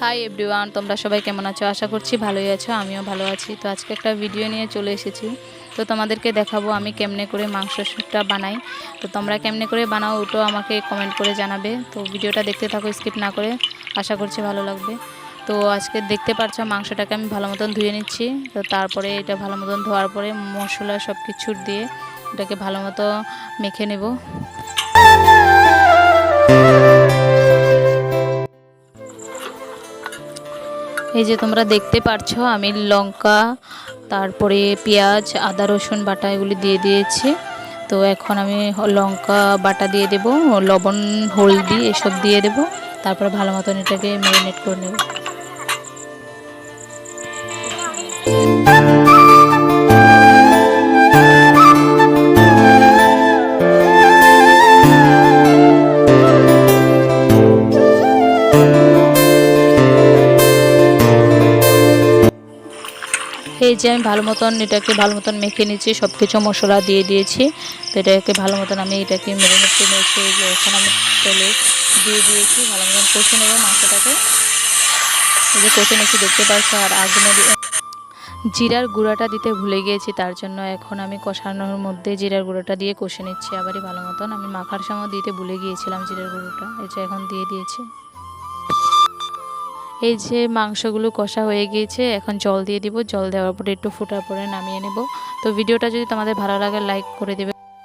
Hi everyone তোমরা সবাই কেমন আছো? আশা করছি ভালোই আছো, আমিও ভালো আছি। তো আজকে একটা ভিডিও নিয়ে চলে এসেছি। তো তোমাদেরকে দেখাবো আমি কেমনে করে মাংস মাংসটা বানাই। তো তোমরা কেমনে করে বানাও ওটাও আমাকে কমেন্ট করে জানাবে। তো ভিডিওটা দেখতে থাকো স্কিপ না করে। আশা করছি ভালো লাগবে। তো আজকে দেখতে পাচ্ছ মাংসটাকে আমি ভালো মতন ধুয়ে নিচ্ছি। তো তারপরে এটা ভালো মতন ধোয়ার পরে মশলা সব কিছু দিয়ে এটাকে ভালো মতো মেখে নেব। এই যে তোমরা দেখতে পারছ, আমি লঙ্কা, তারপরে পেঁয়াজ, আদা, রসুন বাটা এগুলি দিয়ে দিয়েছি। তো এখন আমি লঙ্কা বাটা দিয়ে দেব, লবণ, হলদি এসব দিয়ে দেব, তারপরে ভালো মতন এটাকে ম্যারিনেট করে নেব। এই যে আমি ভালো মতন এটাকে ভালো মতন মেখে নিচ্ছি সব কিছু মশলা দিয়ে দিয়েছি। তো এটাকে ভালো মতন আমি এটাকে ম্যারিনেট করে নিয়েছি এই যে এখন আমি তেলে দিয়ে দিয়েছি, ভালো মতন কষে নেব মাংসটাকে। এই যে কষে নিচ্ছি দেখতে পাচ্ছ, আর আগুনে জিরার গুঁড়াটা দিতে ভুলে গিয়েছি, তার জন্য এখন আমি কষানোর মধ্যে জিরার গুঁড়োটা দিয়ে কষে নিচ্ছি। আবারই ভালো মতন আমি মাখার সময় দিতে ভুলে গিয়েছিলাম জিরার গুঁড়োটা যে এখন দিয়ে দিয়েছি। এই যে মাংসগুলো কষা হয়ে গিয়েছে, এখন জল দিয়ে দিব। জল দেওয়ার পরে একটু ফোটার পরে নামিয়ে নেব। তো ভিডিওটা যদি তোমাদের ভালো লাগে লাইক করে দেবে।